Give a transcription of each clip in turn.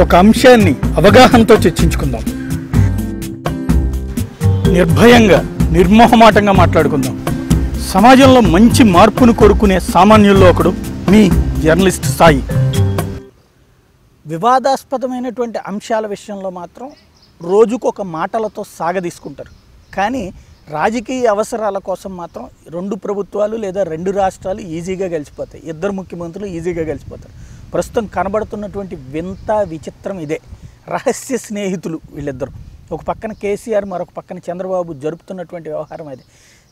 ఒక అంశాన్ని అవగాహనతో చర్చించుకుందాం. నిర్భయంగా నిర్మోహమాటంగా మాట్లాడుకుందాం. సమాజంలో మంచి మార్పును కోరుకునే సామాన్యుల్లో ఒకడు మీ జర్నలిస్ట్ సాయి. వివాదాస్పదమైనటువంటి అంశాల విషయంలో మాత్రం రోజుకొక మాటలతో సాగదీసుకుంటారు. కానీ రాజకీయ అవసరాల కోసం మాత్రం రెండు ప్రభుత్వాలు లేదా రెండు రాష్ట్రాలు ఈజీగా గెలిచిపోతాయి. ఇద్దరు ముఖ్యమంత్రులు ఈజీగా గెలిచిపోతారు. ప్రస్తుతం కనబడుతున్నటువంటి వింత విచిత్రం ఇదే. రహస్య స్నేహితులు వీళ్ళిద్దరు. ఒక పక్కన కేసీఆర్ మరొక పక్కన చంద్రబాబు జరుపుతున్నటువంటి వ్యవహారం అది.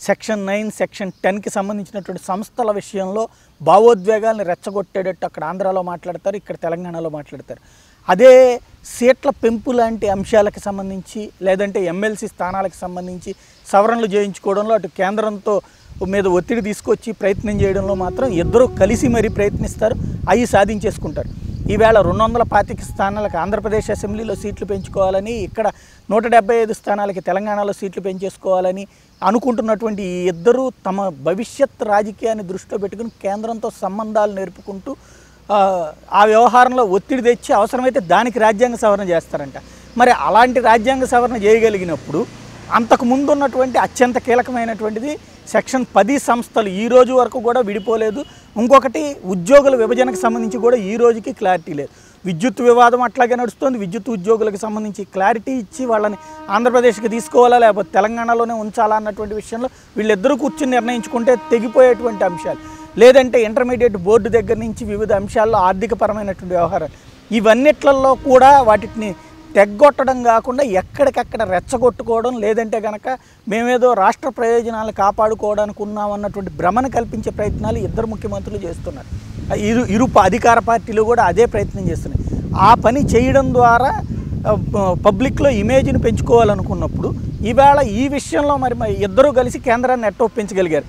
సెక్షన్ నైన్ సెక్షన్ టెన్కి సంబంధించినటువంటి సంస్థల విషయంలో భావోద్వేగాల్ని రెచ్చగొట్టేటట్టు అక్కడ ఆంధ్రాలో మాట్లాడతారు ఇక్కడ తెలంగాణలో మాట్లాడతారు. అదే సీట్ల పెంపు లాంటి అంశాలకు సంబంధించి లేదంటే ఎమ్మెల్సీ స్థానాలకు సంబంధించి సవరణలు చేయించుకోవడంలో అటు కేంద్రంతో మీద ఒత్తిడి తీసుకొచ్చి ప్రయత్నం చేయడంలో మాత్రం ఇద్దరూ కలిసి మరీ ప్రయత్నిస్తారు అవి సాధించేసుకుంటారు. ఈవేళ రెండు వందల పాతిక స్థానాలకు ఆంధ్రప్రదేశ్ అసెంబ్లీలో సీట్లు పెంచుకోవాలని ఇక్కడ నూట డెబ్బై ఐదు స్థానాలకి తెలంగాణలో సీట్లు పెంచేసుకోవాలని అనుకుంటున్నటువంటి ఈ ఇద్దరూ తమ భవిష్యత్ రాజకీయాన్ని దృష్టిలో పెట్టుకుని కేంద్రంతో సంబంధాలు నేర్పుకుంటూ ఆ, ఆ వ్యవహారంలో ఒత్తిడి తెచ్చి అవసరమైతే దానికి రాజ్యాంగ సవరణ చేస్తారంట. మరి అలాంటి రాజ్యాంగ సవరణ చేయగలిగినప్పుడు అంతకు ముందు ఉన్నటువంటి అత్యంత కీలకమైనటువంటిది సెక్షన్ పది సంస్థలు ఈ రోజు వరకు కూడా విడిపోలేదు. ఇంకొకటి ఉద్యోగుల విభజనకు సంబంధించి కూడా ఈ రోజుకి క్లారిటీ లేదు. విద్యుత్ వివాదం అట్లాగే నడుస్తుంది. విద్యుత్ ఉద్యోగులకు సంబంధించి క్లారిటీ ఇచ్చి వాళ్ళని ఆంధ్రప్రదేశ్కి తీసుకోవాలా లేకపోతే తెలంగాణలోనే ఉంచాలా అన్నటువంటి విషయంలో వీళ్ళిద్దరూ కూర్చుని నిర్ణయించుకుంటే తెగిపోయేటువంటి అంశాలు. లేదంటే ఇంటర్మీడియట్ బోర్డు దగ్గర నుంచి వివిధ అంశాల్లో ఆర్థికపరమైనటువంటి వ్యవహారాలు. ఇవన్నిట్లలో కూడా వాటిని తెగ్గొట్టడం కాకుండా ఎక్కడికక్కడ రెచ్చగొట్టుకోవడం లేదంటే కనుక మేమేదో రాష్ట్ర ప్రయోజనాలు కాపాడుకోవడానికి ఉన్నామన్నటువంటి భ్రమను కల్పించే ప్రయత్నాలు ఇద్దరు ముఖ్యమంత్రులు చేస్తున్నారు. ఇరు ఇరు అధికార పార్టీలు కూడా అదే ప్రయత్నం చేస్తున్నాయి. ఆ పని చేయడం ద్వారా పబ్లిక్లో ఇమేజ్ని పెంచుకోవాలనుకున్నప్పుడు ఈవేళ ఈ విషయంలో మరి మరి ఇద్దరూ కలిసి కేంద్రాన్ని ఎట్టొప్పించగలిగారు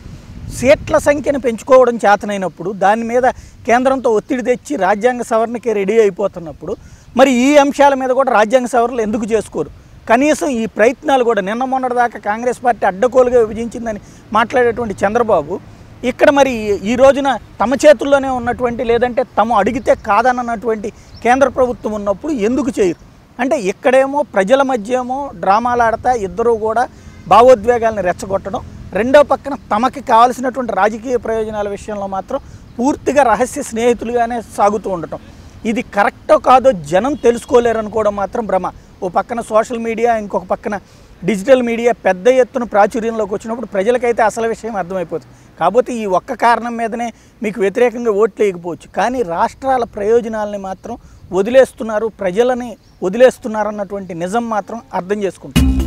సీట్ల సంఖ్యను పెంచుకోవడం చేతనైనప్పుడు దాని మీద కేంద్రంతో ఒత్తిడి తెచ్చి రాజ్యాంగ సవరణకి రెడీ అయిపోతున్నప్పుడు మరి ఈ అంశాల మీద కూడా రాజ్యాంగ సవరణలు ఎందుకు చేసుకోరు? కనీసం ఈ ప్రయత్నాలు కూడా నిన్న మొన్నటిదాకా కాంగ్రెస్ పార్టీ అడ్డగోలుగా విభజించిందని మాట్లాడేటువంటి చంద్రబాబు ఇక్కడ మరి ఈ రోజున తమ చేతుల్లోనే ఉన్నటువంటి లేదంటే తమ అడిగితే కాదన్నటువంటి కేంద్ర ప్రభుత్వం ఉన్నప్పుడు ఎందుకు చేయరు? అంటే ఇక్కడేమో ప్రజల మధ్య ఏమో డ్రామాలు ఆడతా ఇద్దరూ కూడా భావోద్వేగాలను రెచ్చగొట్టడం రెండో పక్కన తమకి కావాల్సినటువంటి రాజకీయ ప్రయోజనాల విషయంలో మాత్రం పూర్తిగా రహస్య స్నేహితులుగానే సాగుతూ ఉండటం. ఇది కరెక్టో కాదో జనం తెలుసుకోలేరు అనుకోవడం మాత్రం భ్రమ. ఓ పక్కన సోషల్ మీడియా ఇంకొక పక్కన డిజిటల్ మీడియా పెద్ద ఎత్తున ప్రాచుర్యంలోకి వచ్చినప్పుడు ప్రజలకైతే అసలు విషయం అర్థమైపోతుంది. కాకపోతే ఈ ఒక్క కారణం మీదనే మీకు వ్యతిరేకంగా ఓట్లు వేయకపోవచ్చు. కానీ రాష్ట్రాల ప్రయోజనాలని మాత్రం వదిలేస్తున్నారు ప్రజలని వదిలేస్తున్నారు అన్నటువంటి నిజం మాత్రం అర్థం చేసుకుంటారు